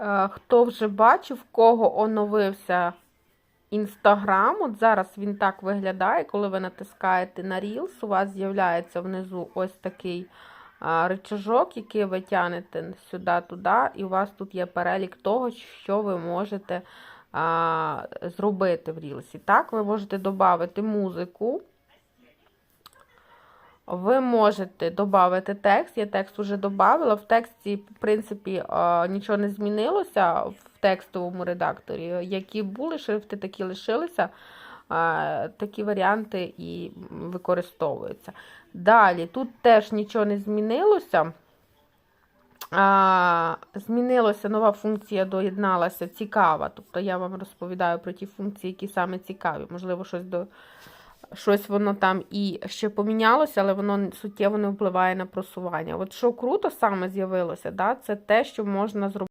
Е, Хто вже бачив, кого оновився Інстаграм, от зараз він так виглядає, коли ви натискаєте на Reels, у вас з'являється внизу ось такий а, рычажок, який ви тянете сюди-туди, і у вас тут є перелік того, що ви можете зробити в Reels. Так, ви можете додати музику. Ви можете додати текст. Я текст вже додала. В тексті, в принципі, е, нічого не змінилося в текстовому редакторі. Які були шрифти, такі лишилися. Е, Такі варіанти і використовуються. Далі, тут теж нічого не змінилося. Змінилася нова функція, доєдналася цікава. Тобто я вам розповідаю про ті функції, які саме цікаві. Можливо, щось до щось воно там і ще помінялося, але воно суттєво не впливає на просування. От що круто саме з'явилося, да, це те, що можна зробити.